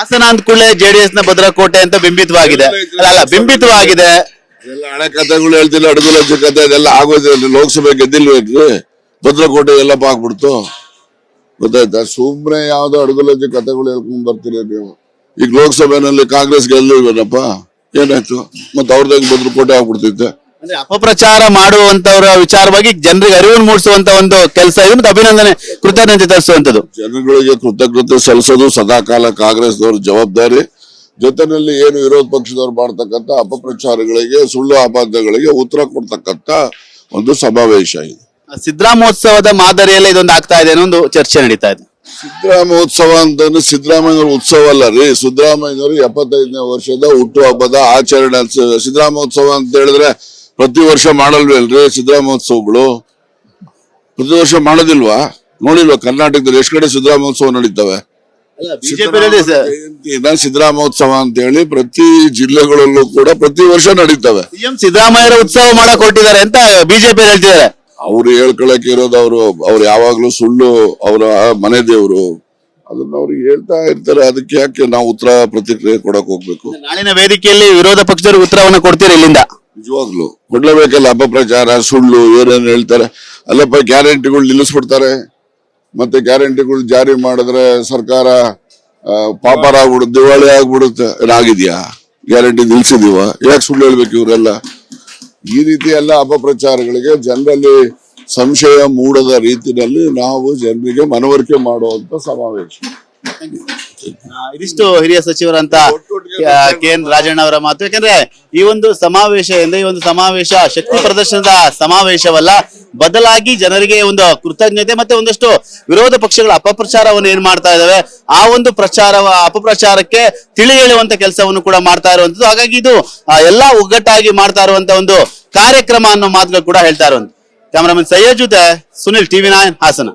ಹಾಸನ ಅಂದ ಕೂಡಲೇ ಜೆಡಿಎಸ್ನ ಭದ್ರಕೋಟೆ ಅಂತ ಬಿಂಬಿತವಾಗಿದೆ. ಅಲ್ಲ ಅಲ್ಲ ಬಿಂಬಿತವಾಗಿದೆ. ಎಲ್ಲ ಹಳೆ ಕಥೆಗಳು ಹೇಳ್ತಿಲ್ಲ ಅಡುಗುಲಜ್ಜಿ ಕಥೆ ಅದೆಲ್ಲ ಆಗೋದಿಲ್ಲ ಲೋಕಸಭೆ ಗೆದ್ದಿಲ್ಬೇಕು ಭದ್ರಕೋಟೆ ಎಲ್ಲ ಪಾಕ್ಬಿಡ್ತು. ಗೊತ್ತಾಯ್ತಾ? ಸುಮ್ನೆ ಯಾವ್ದೋ ಅಡುಗುಲಜ್ಜಿ ಕಥೆಗಳು ಹೇಳ್ಕೊಂಡ್ ಬರ್ತೀರಿ ನೀವು. ಈಗ ಲೋಕಸಭೆನಲ್ಲಿ ಕಾಂಗ್ರೆಸ್ ಗೆಲ್ಲಿಲ್ವೇನಪ್ಪ ಏನಾಯ್ತು? ಮತ್ತೆ ಅವ್ರದಾಗ ಭದ್ರಕೋಟೆ ಆಗ್ಬಿಡ್ತಿದ್ದೆ ಅಂದ್ರೆ ಅಪಪ್ರಚಾರ ಮಾಡುವಂತವರ ವಿಚಾರವಾಗಿ ಜನರಿಗೆ ಅರಿವು ಮೂಡಿಸುವಂತ ಒಂದು ಕೆಲಸ ಇದೆ ಮತ್ತೆ ಅಭಿನಂದನೆ ಕೃತಜ್ಞತೆ ತರಿಸುವಂತದ್ದು ಜನಗಳಿಗೆ ಕೃತಜ್ಞತೆ ಸಲ್ಲಿಸೋದು ಸದಾಕಾಲ ಕಾಂಗ್ರೆಸ್ನವ್ರ ಜವಾಬ್ದಾರಿ. ಜೊತೆನಲ್ಲಿ ಏನು ವಿರೋಧ ಪಕ್ಷದವ್ರು ಮಾಡ್ತಕ್ಕಂಥ ಅಪಪ್ರಚಾರಗಳಿಗೆ ಸುಳ್ಳು ಅಬಾಧಗಳಿಗೆ ಉತ್ತರ ಕೊಡ್ತಕ್ಕಂತ ಒಂದು ಸಮಾವೇಶ ಇದು. ಸಿದ್ದರಾಮೋತ್ಸವದ ಮಾದರಿಯಲ್ಲಿ ಇದೊಂದು ಆಗ್ತಾ ಇದೆ ಅನ್ನೋ ಒಂದು ಚರ್ಚೆ ನಡೀತಾ ಇದೆ. ಸಿದ್ದರಾಮೋತ್ಸವ ಅಂತಂದ್ರೆ ಸಿದ್ದರಾಮಯ್ಯನವ್ರ ಉತ್ಸವ ಅಲ್ಲ ರೀ. ಸಿದ್ದರಾಮಯ್ಯನವರು ಎಪ್ಪತ್ತೈದನೇ ವರ್ಷದ ಹುಟ್ಟು ಹಬ್ಬದ ಆಚರಣೆ ಸಿದ್ದರಾಮೋತ್ಸವ ಅಂತ ಹೇಳಿದ್ರೆ ಪ್ರತಿ ವರ್ಷ ಮಾಡಲ್ವೇಲ್ರಿ ಸಿದ್ದರಾಮೋತ್ಸವಗಳು ಪ್ರತಿ ವರ್ಷ ಮಾಡೋದಿಲ್ವಾ? ನೋಡಿಲ್ವಾ ಕರ್ನಾಟಕದಲ್ಲಿ ಎಷ್ಟು ಕಡೆ ಸಿದ್ದರಾಮೋತ್ಸವ ನಡೀತವೆ? ಸಿದ್ದರಾಮೋತ್ಸವ ಅಂತ ಹೇಳಿ ಪ್ರತಿ ಜಿಲ್ಲೆಗಳಲ್ಲೂ ಕೂಡ ಪ್ರತಿ ವರ್ಷ ನಡೀತವೆ. ಸಿಎಂ ಸಿದ್ದರಾಮಯ್ಯರ ಉತ್ಸವ ಮಾಡಕ್ ಹೊರಟಿದ್ದಾರೆ ಅಂತ ಬಿಜೆಪಿ ಹೇಳ್ತಿದ್ದಾರೆ. ಅವ್ರು ಹೇಳ್ಕೊಳಕ್ ಇರೋದು ಅವರು ಅವ್ರು ಯಾವಾಗ್ಲೂ ಸುಳ್ಳು ಅವರ ಮನೆ ದೇವರು. ಅದನ್ನ ಅವ್ರಿಗೆ ಹೇಳ್ತಾ ಇರ್ತಾರೆ. ಅದಕ್ಕೆ ಯಾಕೆ ನಾವು ಉತ್ತರ ಪ್ರತಿಕ್ರಿಯೆ ಕೊಡಕ್ ಹೋಗ್ಬೇಕು? ನಾಳಿನ ವೇದಿಕೆಯಲ್ಲಿ ವಿರೋಧ ಪಕ್ಷದವ್ರಿಗೆ ಉತ್ತರವನ್ನ ಕೊಡ್ತೀರಿ ಇಲ್ಲಿಂದ. ನಿಜವಾಗ್ಲು. ಕೊಡ್ಲೇಬೇಕಲ್ಲ ಅಪಪ್ರಚಾರ ಸುಳ್ಳು, ಏನೇನು ಹೇಳ್ತಾರೆ, ಅಲ್ಲಪ್ಪ ಗ್ಯಾರಂಟಿಗಳು ನಿಲ್ಲಿಸ್ಬಿಡ್ತಾರೆ. ಮತ್ತೆ ಗ್ಯಾರಂಟಿಗಳು ಜಾರಿ ಮಾಡಿದ್ರೆ ಸರ್ಕಾರ ಪಾಪಾರ ಆಗ್ಬಿಡುತ್ತೆ, ದಿವಾಳಿ ಆಗ್ಬಿಡುತ್ತೆ. ಆಗಿದ್ಯಾ ಗ್ಯಾರಂಟಿ ನಿಲ್ಸಿದೀವ? ಯಾಕೆ ಸುಳ್ಳು ಹೇಳ್ಬೇಕು ಇವರೆಲ್ಲ? ಈ ರೀತಿ ಎಲ್ಲ ಅಪಪ್ರಚಾರಗಳಿಗೆ ಜನರಲ್ಲಿ ಸಂಶಯ ಮೂಡದ ರೀತಿಯಲ್ಲಿ ನಾವು ಜನರಿಗೆ ಮನವರಿಕೆ ಮಾಡುವಂತ ಸಮಾವೇಶ. ಇದಿಷ್ಟು ಹಿರಿಯ ಸಚಿವರಂತ ಕೆ ಎನ್ ರಾಜಣ್ಣ ಅವರ ಮಾತು. ಯಾಕಂದ್ರೆ ಈ ಒಂದು ಸಮಾವೇಶ ಎಂದ್ರೆ ಈ ಒಂದು ಸಮಾವೇಶ ಶಕ್ತಿ ಪ್ರದರ್ಶನದ ಸಮಾವೇಶವಲ್ಲ. ಬದಲಾಗಿ ಜನರಿಗೆ ಒಂದು ಕೃತಜ್ಞತೆ ಮತ್ತೆ ಒಂದಷ್ಟು ವಿರೋಧ ಪಕ್ಷಗಳ ಅಪಪ್ರಚಾರವನ್ನು ಏನ್ ಮಾಡ್ತಾ ಇದಾವೆ? ಆ ಒಂದು ಪ್ರಚಾರ, ಅಪಪ್ರಚಾರಕ್ಕೆ ತಿಳಿ ಹೇಳುವಂತ ಕೆಲಸವನ್ನು ಕೂಡ ಮಾಡ್ತಾ ಇರುವಂತದ್ದು ಹಾಗಾಗಿ ಇದು ಎಲ್ಲಾ ಒಗ್ಗಟ್ಟಾಗಿ ಮಾಡ್ತಾ ಇರುವಂತ ಒಂದು ಕಾರ್ಯಕ್ರಮ ಅನ್ನೋ ಮಾತುಗಳು ಕೂಡ ಹೇಳ್ತಾ ಇರುವಂತ ಕ್ಯಾಮರಾಮನ್ ಸಯ್ಯದ್ ಜೊತೆ ಸುನಿಲ್, ಟಿವಿ ನೈನ್ ಹಾಸನ.